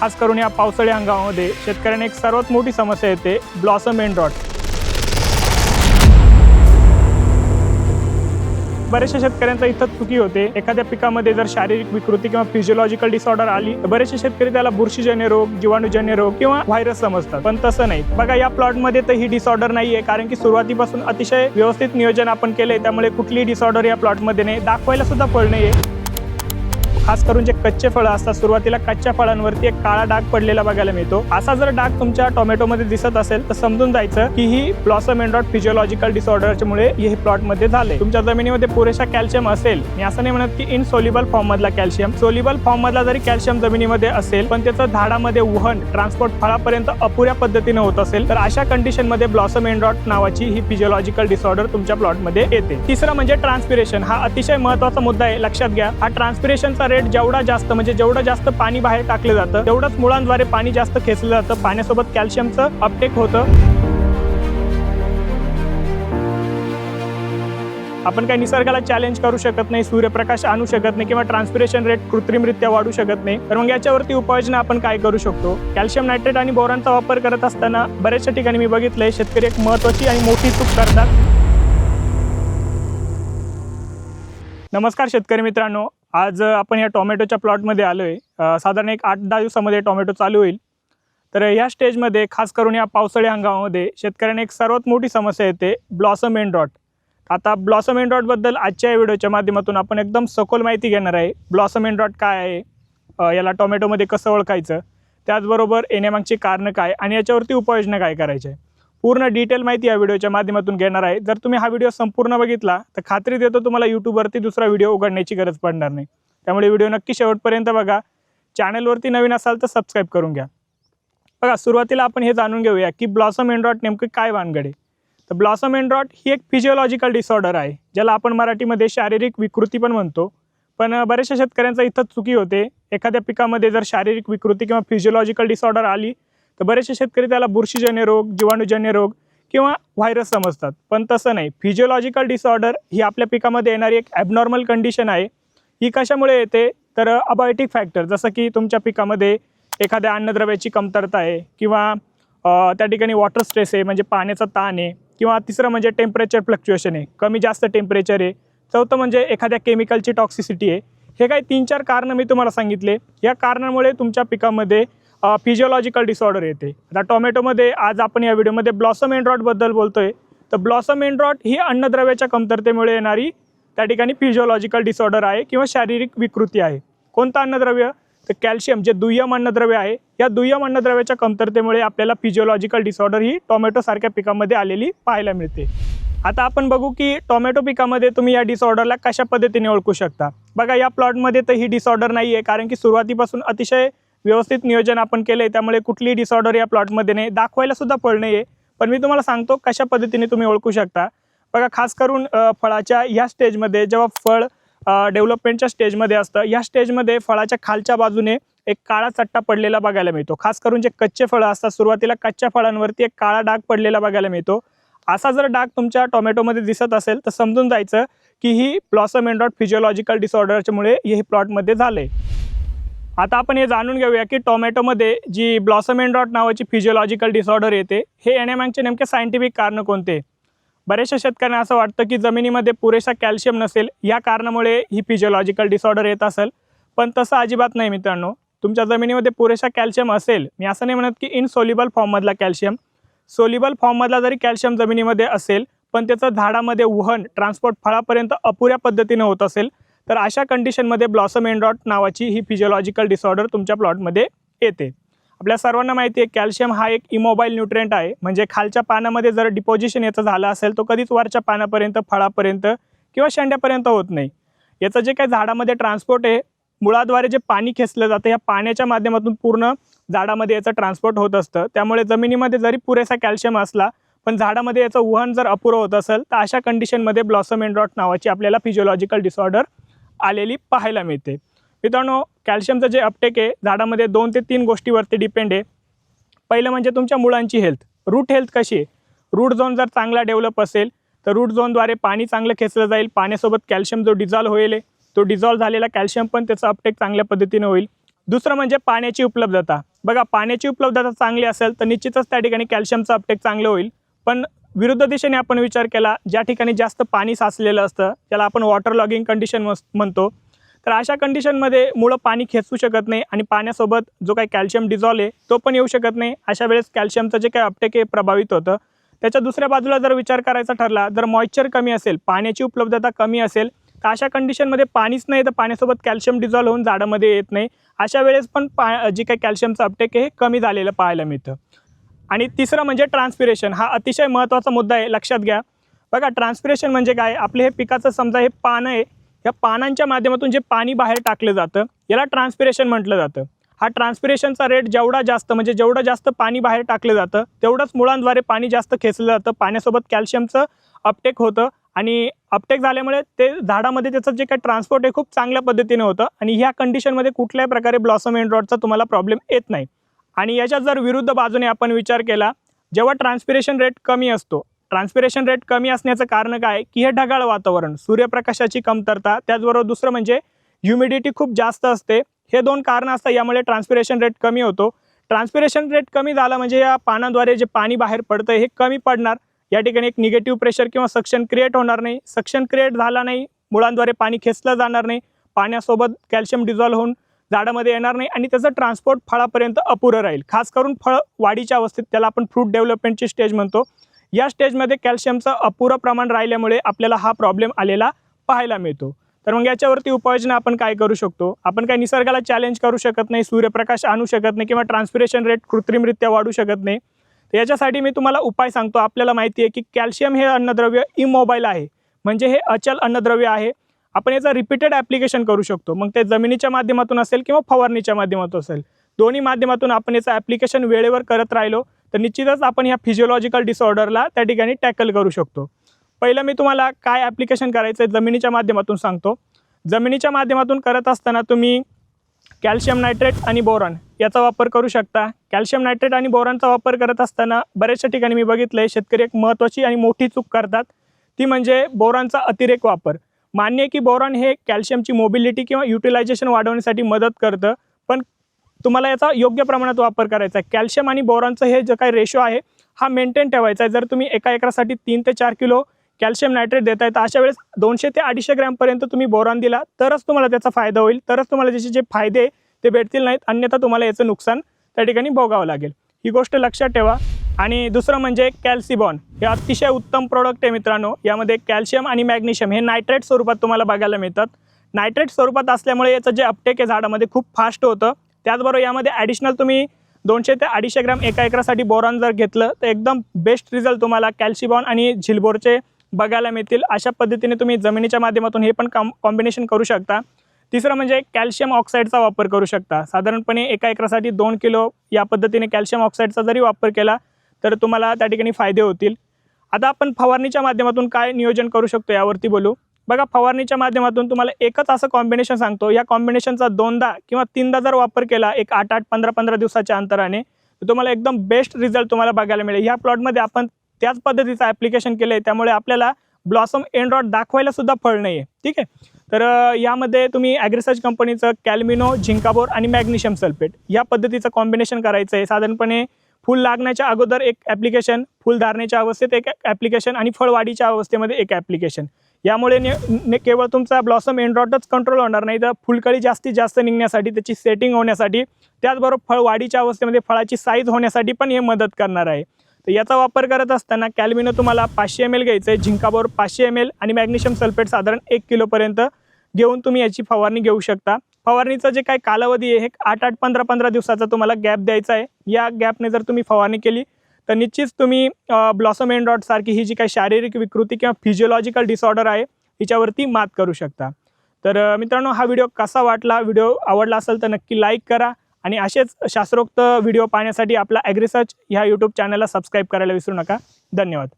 खास करून या पावसाळी हंगामामध्ये शेतकऱ्यांना एक सर्वात मोठी समस्या येते ब्लॉसम एंड रॉट बऱ्याचशा शेतकऱ्यांचा इथं चुकी होते. एखाद्या पिकामध्ये जर शारीरिक विकृती किंवा फिजिओलॉजिकल डिसऑर्डर आली तर बरेचसे शेतकरी त्याला बुरशीजन्य रोग जीवाणूजन्य रोग किंवा व्हायरस समजतात. पण तसं नाही. बघा या प्लॉटमध्ये तर ही डिसऑर्डर नाहीये कारण की सुरुवातीपासून अतिशय व्यवस्थित नियोजन आपण केलंय त्यामुळे कुठलीही डिसऑर्डर या प्लॉटमध्ये नाही. दाखवायला सुद्धा फळ नाहीये. खास करून जे कच्चे फळं असतात सुरुवातीला कच्च्या फळांवरती एक काळा डाग पडलेला बघायला मिळतो. असा जर डाग तुमच्या टोमॅटोमध्ये दिसत असेल तर समजून जायचं की ही ब्लॉसम एंड्रॉट फिजिओलॉजिकल डिसऑर्डरच्यामुळे हे प्लॉटमध्ये झाले तुमच्या जमिनीमध्ये पुरेशा कॅल्शियम असेल मी असं नाही म्हणत की इन फॉर्म मधला कॅल्शियम सोल्युबल फॉर्म मधला जरी कॅल्शियम जमिनीमध्ये असेल पण त्याचं झाडामध्ये वहन ट्रान्सपोर्ट फळापर्यंत अपुऱ्या पद्धतीने होत असेल तर अशा कंडिशनमध्ये ब्लॉसम एन्ड्रॉट नावाची ही फिजिओलॉजिकल डिसऑर्डर तुमच्या प्लॉटमध्ये येते. तिसरं म्हणजे ट्रान्सपिरेशन हा अतिशय महत्त्वाचा मुद्दा आहे लक्षात घ्या. हा ट्रान्सपिरेशनचा रेट जेवढा जास्त म्हणजे जेवढं जास्त पाणी बाहेर टाकलं जातं तेवढंच मुळांद्वारे पाणी जास्त खेचलं जातं. पाण्यासोबत कॅल्शियमचं अपटेक होतं. आपण काही निसर्गाला चॅलेंज करू शकत नाही सूर्यप्रकाश आणू शकत नाही किंवा ट्रान्सपिरेशन रेट कृत्रिमरित्या वाढू शकत नाही. तर मग याच्यावरती उपाययोजना आपण काय करू शकतो? कॅल्शियम नायट्रेट आणि बोरांचा वापर करत असताना बऱ्याचशा ठिकाणी मी बघितलंय शेतकरी एक महत्वाची आणि मोठी चूक करतात. नमस्कार शेतकरी मित्रांनो. आज आपण या टोमॅटोच्या प्लॉटमध्ये आलो आहे साधारण एक आठ दहा दिवसामध्ये टोमॅटो चालू होईल. तर या स्टेजमध्ये खास करून या पावसाळी हंगामामध्ये शेतकऱ्यांना एक सर्वात मोठी समस्या येते ब्लॉसम एंड रॉट. आता ब्लॉसम एंड रॉटबद्दल आजच्या या व्हिडिओच्या माध्यमातून आपण एकदम सखोल माहिती घेणार आहे. ब्लॉसम एंड रॉट काय आहे? याला टोमॅटोमध्ये कसं ओळखायचं? त्याचबरोबर येण्यामागची कारणं काय? आणि याच्यावरती उपाययोजना काय करायच्या? आहे पूर्ण डिटेल माहिती या व्हिडिओच्या माध्यमातून घेणार आहे. जर तुम्ही हा व्हिडिओ संपूर्ण बघितला तर खात्री देतो तुम्हाला यूट्यूबवरती दुसरा व्हिडिओ उघडण्याची गरज पडणार नाही. त्यामुळे व्हिडिओ नक्की शेवटपर्यंत बघा. चॅनलवरती नवीन असाल तर सबस्क्राईब करून घ्या. बघा सुरुवातीला आपण हे जाणून घेऊया की ब्लॉसम एंड्रॉट नेमकं काय वानगड? आहे तर ब्लॉसम एन्ड्रॉट ही एक फिजिओलॉजिकल डिसऑर्डर आहे ज्याला आपण मराठीमध्ये शारीरिक विकृती पण म्हणतो. पण बऱ्याचशा शेतकऱ्यांचा इथं चुकी होते. एखाद्या पिकामध्ये जर शारीरिक विकृती किंवा फिजिओलॉजिकल डिसऑर्डर आली तर बरेचसे शेतकरी त्याला बुरशीजन्य रोग जीवाणूजन्य रोग किंवा व्हायरस समजतात. पण तसं नाही. फिजिओलॉजिकल डिसऑर्डर ही आपल्या पिकामध्ये येणारी एक ॲबनॉर्मल कंडिशन आहे. ही कशामुळे येते? तर अबायोटिक फॅक्टर जसं की तुमच्या पिकामध्ये एखाद्या अन्नद्रव्याची कमतरता आहे किंवा त्या ठिकाणी वॉटर स्ट्रेस आहे म्हणजे पाण्याचा ताण आहे किंवा तिसरं म्हणजे टेम्परेचर फ्लक्च्युएशन आहे. कमी जास्त टेम्परेचर आहे. चौथं म्हणजे एखाद्या केमिकलची टॉक्सिसिटी आहे. हे काही तीन चार कारणं मी तुम्हाला सांगितले. या कारणामुळे तुमच्या पिकामध्ये फिजिओलॉजिकल डिसऑर्डर येते. आता टोमॅटोमध्ये आज आपण या व्हिडिओमध्ये ब्लॉसम एन्ड्रॉटबद्दल बोलतो आहे तर ब्लॉसम एन्ड्रॉट ही अन्नद्रव्याच्या कमतरतेमुळे येणारी त्या ठिकाणी फिजिओलॉजिकल डिसऑर्डर आहे किंवा शारीरिक विकृती आहे. कोणतं अन्नद्रव्य? तर कॅल्शियम जे दुय्यम अन्नद्रव्य आहे या दुय्यम अन्नद्रव्याच्या कमतरतेमुळे आपल्याला फिजिओलॉजिकल डिसऑर्डर ही टोमॅटोसारख्या पिकामध्ये आलेली पाहायला मिळते. आता आपण बघू की टोमॅटो पिकामध्ये तुम्ही या डिसऑर्डरला कशा पद्धतीने ओळखू शकता? बघा या प्लॉटमध्ये तर ही डिसऑर्डर नाही आहे कारण की सुरुवातीपासून अतिशय व्यवस्थित नियोजन आपण केलं आहे त्यामुळे कुठलीही डिसऑर्डर या प्लॉटमध्ये नाही. दाखवायला सुद्धा फळ नाही आहे पण मी तुम्हाला सांगतो कशा पद्धतीने तुम्ही ओळखू शकता. बघा खास करून फळाच्या ह्या स्टेजमध्ये जेव्हा फळ डेव्हलपमेंटच्या स्टेजमध्ये असतं या स्टेजमध्ये फळाच्या खालच्या बाजूने एक काळा चट्टा पडलेला बघायला मिळतो. खास करून जे कच्चे फळं असतात सुरुवातीला कच्च्या फळांवरती एक काळा डाग पडलेला बघायला मिळतो. असा जर डाग तुमच्या टोमॅटोमध्ये दिसत असेल तर समजून जायचं की ही ब्लॉसम एंड्रॉट फिजिओलॉजिकल डिसऑर्डरच्यामुळे हे प्लॉटमध्ये झालं आहे आता आपण हे जाणून घेऊया की टोमॅटोमध्ये जी ब्लॉसम एंड्रॉट नावाची फिजिओलॉजिकल डिसऑर्डर येते हे येण्यामागचे नेमके सायंटिफिक कारण कोणते? बऱ्याचशा शेतकऱ्यांना असं वाटतं की जमिनीमध्ये पुरेसा कॅल्शियम नसेल या कारणामुळे ही फिजिओलॉजिकल डिसऑर्डर येत असेल. पण तसं अजिबात नाही मित्रांनो. तुमच्या जमिनीमध्ये पुरेसा कॅल्शियम असेल मी असं नाही म्हणत की इनसोल्युबल फॉर्ममधला कॅल्शियम सोल्युबल फॉर्ममधला जरी कॅल्शियम जमिनीमध्ये असेल पण त्याचं झाडामध्ये वहन ट्रान्सपोर्ट फळापर्यंत अपुऱ्या पद्धतीने होत असेल तर अशा कंडिशनमध्ये ब्लॉसम एन्ड्रॉट नावाची ही फिजिओलॉजिकल डिसऑर्डर तुमच्या प्लॉटमध्ये येते. आपल्या सर्वांना माहिती आहे कॅल्शियम हा एक इमोबाईल न्यूट्रिएंट आहे. म्हणजे खालच्या पानामध्ये जर डिपॉझिशन याचं झालं असेल तो कधीच वरच्या पानापर्यंत फळापर्यंत किंवा शेंड्यापर्यंत होत नाही. याचं जे काही झाडामध्ये ट्रान्सपोर्ट आहे मुळाद्वारे जे पाणी खेचलं जातं या पाण्याच्या माध्यमातून पूर्ण झाडामध्ये याचं ट्रान्सपोर्ट होत असतं. त्यामुळे जमिनीमध्ये जरी पुरेसा कॅल्शियम असला पण झाडामध्ये याचं वहन जर अपुरं होत असेल तर अशा कंडिशनमध्ये ब्लॉसम एन्ड्रॉट नावाची आपल्याला फिजिओलॉजिकल डिसऑर्डर आलेली पाहायला मिळते. मित्रांनो कॅल्शियमचं जे अपटेक आहे झाडामध्ये दोन ते तीन गोष्टीवरती डिपेंड आहे. पहिलं म्हणजे तुमच्या मुळांची हेल्थ रूट हेल्थ कशी आहे? रूट झोन जर चांगला डेव्हलप असेल तर रूट झोनद्वारे पाणी चांगलं खेचलं जाईल. पाण्यासोबत कॅल्शियम जो डिझॉल्व होईल तो डिझॉल्व झालेला कॅल्शियम पण त्याचा अपटेक चांगल्या पद्धतीने होईल. दुसरं म्हणजे पाण्याची उपलब्धता. बघा पाण्याची उपलब्धता चांगली असेल तर निश्चितच त्या ठिकाणी कॅल्शियमचं अपटेक चांगलं होईल. पण विरुद्ध दिशेने आपण विचार केला ज्या ठिकाणी जास्त पाणी साचलेलं असतं त्याला आपण वॉटर लॉगिंग कंडिशन म्हणतो तर अशा कंडिशनमध्ये मुळं पाणी खेचू शकत नाही आणि पाण्यासोबत जो काही कॅल्शियम डिझॉल्व आहे तो पण येऊ शकत नाही. अशा वेळेस कॅल्शियमचं जे काही अपटेक आहे प्रभावित होतं. त्याच्या दुसऱ्या बाजूला जर विचार करायचा ठरला जर मॉइश्चर कमी असेल पाण्याची उपलब्धता कमी असेल तर अशा कंडिशनमध्ये पाणीच नाही तर पाण्यासोबत कॅल्शियम डिझॉल्व होऊन झाडामध्ये येत नाही. अशा वेळेस पण पा जे काही कॅल्शियमचं अपटेक आहे हे कमी झालेलं पाहायला मिळतं. आणि तिसरं म्हणजे ट्रान्सपिरेशन हा अतिशय महत्त्वाचा मुद्दा आहे लक्षात घ्या. बघा ट्रान्सपिरेशन म्हणजे काय? आपले हे पिकाचं समजा हे पानं आहे या पानांच्या माध्यमातून जे पाणी बाहेर टाकलं जातं याला ट्रान्सपिरेशन म्हटलं जातं. हा ट्रान्सपिरेशनचा रेट जेवढा जास्त म्हणजे जेवढं जास्त पाणी बाहेर टाकलं जातं तेवढंच मुळांद्वारे पाणी जास्त खेचलं जातं. पाण्यासोबत कॅल्शियमचं अपटेक होतं आणि अपटेक झाल्यामुळे ते झाडामध्ये त्याचं जे काही ट्रान्सपोर्ट आहे खूप चांगल्या पद्धतीने होतं आणि ह्या कंडिशनमध्ये कुठल्याही प्रकारे ब्लॉसम एंड्रॉडचा तुम्हाला प्रॉब्लेम येत नाही. आणि याच्या जर विरुद्ध बाजूने आपण विचार केला जेव्हा ट्रान्सपिरेशन रेट कमी असतो ट्रान्सपिरेशन रेट कमी असण्याचं कारण काय? की हे ढगाळ वातावरण सूर्यप्रकाशाची कमतरता त्याचबरोबर दुसरं म्हणजे ह्युमिडिटी खूप जास्त असते. हे दोन कारणं असतात यामुळे ट्रान्सपिरेशन रेट कमी होतो. ट्रान्सपिरेशन रेट कमी झाला म्हणजे या पानाद्वारे जे पाणी बाहेर पडतं हे कमी पडणार. या ठिकाणी एक निगेटिव्ह प्रेशर किंवा सक्शन क्रिएट होणार नाही. सक्शन क्रिएट झाला नाही मुळांद्वारे पाणी खेचलं जाणार नाही. पाण्यासोबत कॅल्शियम डिझॉल्व्ह होऊन झाडामध्ये येणार नाही आणि त्याचं ट्रान्सपोर्ट फळापर्यंत अपुरं राहील. खास करून फळ वाढीच्या अवस्थेत त्याला आपण फ्रूट डेव्हलपमेंटची स्टेज म्हणतो. या स्टेजमध्ये कॅल्शियमचं अपुरं प्रमाण राहिल्यामुळे आपल्याला हा प्रॉब्लेम आलेला पाहायला मिळतो. तर मग याच्यावरती उपाययोजना आपण काय करू शकतो? आपण काय निसर्गाला चॅलेंज करू शकत नाही सूर्यप्रकाश आणू शकत नाही किंवा ट्रान्सपिरेशन रेट कृत्रिमरित्या वाढू शकत नाही? तर याच्यासाठी मी तुम्हाला उपाय सांगतो. आपल्याला माहिती आहे की कॅल्शियम हे अन्नद्रव्य इमोबाईल आहे. म्हणजे हे अचल अन्नद्रव्य आहे. आपण याचं रिपीटेड ॲप्लिकेशन करू शकतो. मग ते जमिनीच्या माध्यमातून असेल किंवा फवारणीच्या माध्यमातून असेल. दोन्ही माध्यमातून आपण याचं ॲप्लिकेशन वेळेवर करत राहिलो तर निश्चितच आपण ह्या फिजिओलॉजिकल डिसऑर्डरला त्या ठिकाणी टॅकल करू शकतो. पहिलं मी तुम्हाला काय ॲप्लिकेशन करायचं आहे जमिनीच्या माध्यमातून सांगतो. जमिनीच्या माध्यमातून करत असताना तुम्ही कॅल्शियम नायट्रेट आणि बोरॉन याचा वापर करू शकता. कॅल्शियम नायट्रेट आणि बोरॉनचा वापर करत असताना बऱ्याचशा ठिकाणी मी बघितलं आहे शेतकरी एक महत्त्वाची आणि मोठी चूक करतात. ती म्हणजे बोरॉनचा अतिरेक वापर. मान्य आहे की बोरॉन हे कॅल्शियमची मोबिलिटी किंवा युटिलायझेशन वाढवण्यासाठी मदत करतं. पण तुम्हाला याचा योग्य प्रमाणात वापर करायचा आहे. कॅल्शियम आणि बोरॉनचं हे जे काही रेशो आहे हा मेंटेन ठेवायचा आहे. जर तुम्ही एका एकरासाठी तीन ते चार किलो कॅल्शियम नायट्रेट देताय तर अशा वेळेस दोनशे ते अडीचशे ग्रॅमपर्यंत तुम्ही बोरॉन दिला तरच तुम्हाला त्याचा फायदा होईल. तरच तुम्हाला त्याचे जे फायदे ते भेटतील नाहीत. अन्यथा तुम्हाला याचं नुकसान त्या ठिकाणी भोगावं लागेल. ही गोष्ट लक्षात ठेवा. आणि दुसरं म्हणजे कॅल्सिबॉन. हे अतिशय उत्तम प्रोडक्ट आहे मित्रांनो. यामध्ये कॅल्शियम आणि मॅग्नेशियम हे नायट्रेट स्वरूपात तुम्हाला बघायला मिळतात. नायट्रेट स्वरूपात असल्यामुळे याचं जे अपटेक आहे झाडामध्ये खूप फास्ट होतं. त्याचबरोबर यामध्ये ॲडिशनल तुम्ही दोनशे ते अडीचशे ग्रॅम एका एकरासाठी बोरॉन जर घेतलं तर एकदम बेस्ट रिझल्ट तुम्हाला कॅल्शिबॉन आणि झिलबोरचे बघायला मिळतील. अशा पद्धतीने तुम्ही जमिनीच्या माध्यमातून हे पण कॉम कॉम्बिनेशन करू शकता. तिसरं म्हणजे कॅल्शियम ऑक्साईडचा वापर करू शकता. साधारणपणे एका एकरासाठी दोन किलो या पद्धतीने कॅल्शियम ऑक्साईडचा जरी वापर केला तर तुम्हाला त्या ठिकाणी फायदे होतील. आता आपण फवारणीच्या माध्यमातून काय नियोजन करू शकतो यावरती बोलू. बघा फवारणीच्या माध्यमातून तुम्हाला एकच असं कॉम्बिनेशन सांगतो. या कॉम्बिनेशनचा दोनदा किंवा तीनदा जर वापर केला एक आठ आठ पंधरा पंधरा दिवसाच्या अंतराने तर तुम्हाला एकदम बेस्ट रिझल्ट तुम्हाला बघायला मिळेल. ह्या प्लॉटमध्ये आपण त्याच पद्धतीचं ॲप्लिकेशन केलं आहे त्यामुळे आपल्याला ब्लॉसम एंड रॉड दाखवायला सुद्धा फळ नाही आहे ठीक आहे? तर यामध्ये तुम्ही ॲग्रिसर्च कंपनीचं कॅल्मिनो झिंकाबोर आणि मॅग्नेशियम सल्फेट या पद्धतीचं कॉम्बिनेशन करायचं आहे साधारणपणे फुल लागण्याच्या अगोदर एक ॲप्लिकेशन फुलधारणेच्या अवस्थेत एक ॲप्लिकेशन आणि फळवाढीच्या अवस्थेमध्ये एक ॲप्लिकेशन यामुळे ने, ने केवळ तुमचा ब्लॉसम एन्ड्रॉटच कंट्रोल होणार नाही तर फुलकळी जास्तीत जास्त निघण्यासाठी त्याची सेटिंग होण्यासाठी त्याचबरोबर फळवाढीच्या अवस्थेमध्ये फळाची साईज होण्यासाठी पण हे मदत करणार आहे. तर याचा वापर करत असताना कॅल्मिनो तुम्हाला पाचशे एम एल घ्यायचं आहे झिंकाबरोबर पाचशे एम एल आणि मॅग्नेशियम सल्फेट साधारण एक किलोपर्यंत घेऊन तुम्ही याची फवारणी घेऊ शकता. फवारणीचा जे काही कालावधी आहे हे आठ आठ पंधरा पंधरा दिवसाचा तुम्हाला गॅप द्यायचा आहे. या गॅपने जर तुम्ही फवारणी केली तर निश्चित तुम्ही ब्लॉसम एंड डॉट सारखी ही जी काही शारीरिक विकृती किंवा फिजिओलॉजिकल डिसऑर्डर आहे हिच्यावरती मात करू शकता. तर मित्रांनो हा व्हिडिओ कसा वाटला? व्हिडिओ आवडला असेल तर नक्की लाईक करा आणि असेच शास्त्रोक्त व्हिडिओ पाहण्यासाठी आपला ॲग्रिसर्च ह्या यूट्यूब चॅनलला सबस्क्राईब करायला विसरू नका. धन्यवाद.